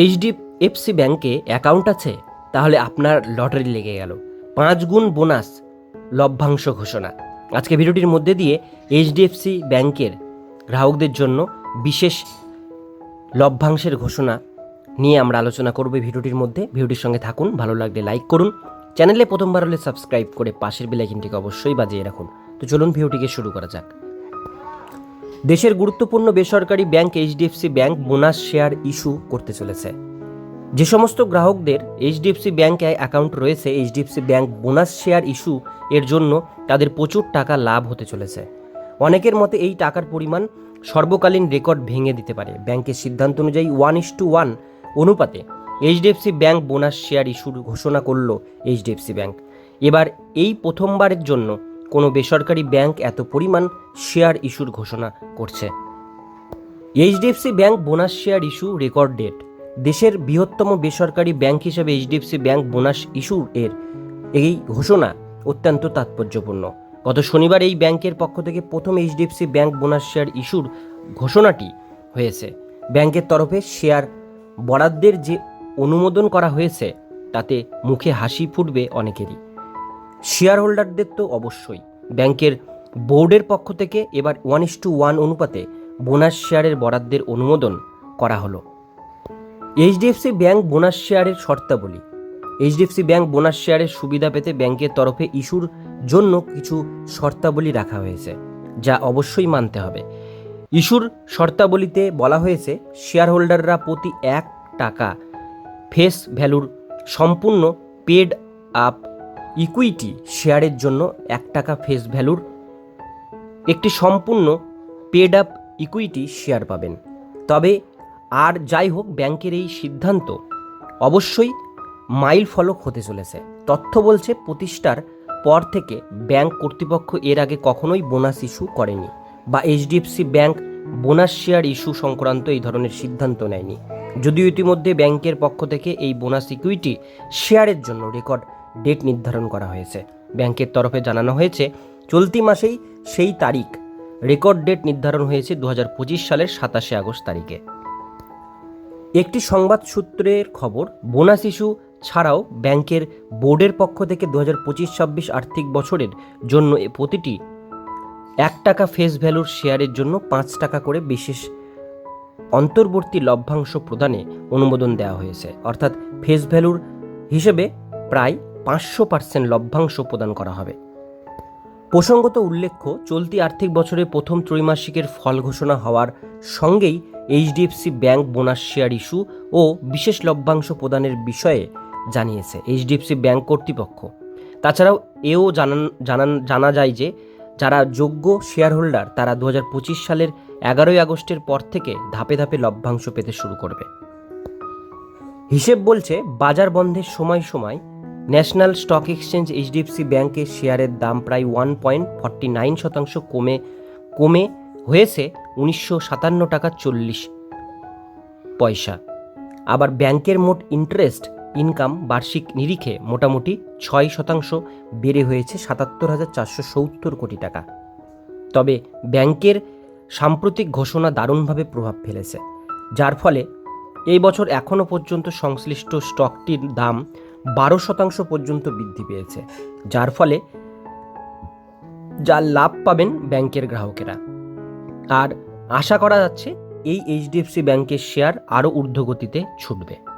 HDFC ব্যাংকে account আছে, তাহলে আপনার লটারি লেগে গেল। পাঁচ গুণ বোনাস, লভ্যাংশ ঘোষণা। আজকে ভিডিওটির মধ্যে দিয়ে এইচডিএফসি ব্যাংকের গ্রাহকদের জন্য বিশেষ লভ্যাংশের ঘোষণা নিয়ে আমরা আলোচনা করব ভিডিওটির মধ্যে। ভিডিওটির সঙ্গে থাকুন, ভালো লাগলে লাইক করুন। চ্যানেলে প্রথমবার হলে সাবস্ক্রাইব করে পাশের বেলাইকিনটিকে অবশ্যই বাজিয়ে রাখুন। তো চলুন ভিডিওটিকে শুরু করা যাক। দেশের গুরুত্বপূর্ণ বেসরকারি bank HDFC bank bonus share issue করতে চলেছে। যে সমস্ত গ্রাহকদের এইচডিএফসি ব্যাংকে অ্যাকাউন্ট রয়েছে, HDFC bank bonus share issue এর জন্য তাদের প্রচুর টাকা লাভ হতে চলেছে। অনেকের মতে এই টাকার পরিমাণ সর্বকালীন রেকর্ড ভেঙে দিতে পারে। ব্যাংকের সিদ্ধান্ত অনুযায়ী ওয়ান ইস টু ওয়ান অনুপাতে এইচডিএফসি ব্যাংক বোনাস শেয়ার ইস্যুর ঘোষণা করল এইচডিএফসি ব্যাংক। এবার এই প্রথমবারের জন্য কোনো বেসরকারি ব্যাংক এত পরিমাণ শেয়ার ইস্যুর ঘোষণা করছে। HDFC bank bonus share issue record date. দেশের বৃহত্তম বেসরকারি ব্যাংক হিসেবে এইচডিএফসি ব্যাংক বোনাস ইস্যু এর এই ঘোষণা অত্যন্ত তাৎপর্যপূর্ণ। গত শনিবার এই ব্যাংকের পক্ষ থেকে প্রথম এইচডিএফসি ব্যাংক বোনাস শেয়ার ইস্যুর ঘোষণাটি হয়েছে। ব্যাংকের তরফে শেয়ার বরাদ্দের যে অনুমোদন করা হয়েছে, তাতে মুখে হাসি ফুটবে অনেকেরই। শেয়ার হোল্ডারদের তো অবশ্যই। ব্যাংকের বোর্ডের পক্ষ থেকে এবার ওয়ান ইস টু ওয়ান অনুপাতে বোনাস শেয়ারের বরাদ্দের অনুমোদন করা হলো। এইচডিএফসি ব্যাংক বোনাস শেয়ারের শর্তাবলী। এইচডিএফসি ব্যাংক বোনাস শেয়ারের সুবিধা পেতে ব্যাংকের তরফে ইস্যুর জন্য কিছু শর্তাবলী রাখা হয়েছে, যা অবশ্যই মানতে হবে। ইস্যুর শর্তাবলীতে বলা হয়েছে শেয়ার হোল্ডাররা প্রতি এক টাকা ফেস ভ্যালুর সম্পূর্ণ পেড আপ ইকুইটি শেয়ারের জন্য এক টাকা ফেস ভ্যালুর একটি সম্পূর্ণ পেড আপ ইকুইটি শেয়ার পাবেন। তবে আর যাই হোক ব্যাংকের এই সিদ্ধান্ত অবশ্যই মাইল ফলক হতে চলেছে। তথ্য বলছে প্রতিষ্ঠার পর থেকে ব্যাংক কর্তৃপক্ষ এর আগে কখনোই বোনাস ইস্যু করেনি বা HDFC bank bonus share issue সংক্রান্ত এই ধরনের সিদ্ধান্ত নেয়নি। যদিও ইতিমধ্যে ব্যাংকের পক্ষ থেকে এই বোনাস ইকুইটি শেয়ারের জন্য রেকর্ড ডেট নির্ধারণ করা হয়েছে। ব্যাংকের তরফে জানানো হয়েছে, চলতি মাসেই সেই তারিখ। রেকর্ড ডেট নির্ধারণ হয়েছে দু হাজার পঁচিশ সালের সাতাশে আগস্ট তারিখে। একটি সংবাদ সূত্রের খবর বোনাস ইস্যু ছাড়াও ব্যাংকের বোর্ডের পক্ষ থেকে দু হাজার পঁচিশ ছাব্বিশ আর্থিক বছরের জন্য প্রতিটি এক টাকা ফেস ভ্যালুর শেয়ারের জন্য পাঁচ টাকা করে বিশেষ অন্তর্বর্তী লভ্যাংশ প্রদানে অনুমোদন দেওয়া হয়েছে। অর্থাৎ ফেস ভ্যালুর হিসেবে প্রায় পাঁচশো পার্সেন্ট লভ্যাংশ প্রদান করা হবে। প্রসঙ্গত উল্লেখ্য, চলতি আর্থিক বছরে প্রথম ত্রৈমাসিকের ফল ঘোষণা হওয়ার সঙ্গেই HDFC bank bonus share issue ও বিশেষ লভ্যাংশ প্রদানের বিষয়ে জানিয়েছে এইচডিএফসি ব্যাংক কর্তৃপক্ষ। তাছাড়াও এও জানান জানান, জানা যায় যে, যারা যোগ্য শেয়ার হোল্ডার তারা দু হাজার পঁচিশ সালের এগারোই আগস্টের পর থেকে ধাপে ধাপে লভ্যাংশ পেতে শুরু করবে। হিসেব বলছে, বাজার বন্ধের সময় সময় ন্যাশনাল স্টক এক্সচেঞ্জ এইচডিএফসি ব্যাংকের শেয়ারের দাম প্রায় ওয়ান পয়েন্ট ফর্টি নাইন শতাংশ কমে কমে হয়েছে উনিশশো সাতান্ন টাকা চল্লিশ পয়সা। আবার ব্যাংকের মোট ইন্টারেস্ট, ইনকাম, বার্ষিক নিরিখে মোটামুটি ছয় শতাংশ বেড়ে হয়েছে সাতাত্তর হাজার চারশো সত্তর কোটি টাকা। তবে ব্যাংকের সাম্প্রতিক ঘোষণা দারুণভাবে প্রভাব ফেলেছে, যার ফলে এই বছর এখনও পর্যন্ত সংশ্লিষ্ট স্টকটির দাম বারো শতাংশ পর্যন্ত বৃদ্ধি পেয়েছে, যার ফলে যার লাভ পাবেন ব্যাংকের গ্রাহকেরা। আর আশা করা যাচ্ছে, এই এইচডিএফসি ব্যাংকের শেয়ার আরও ঊর্ধ্বগতিতে ছুটবে।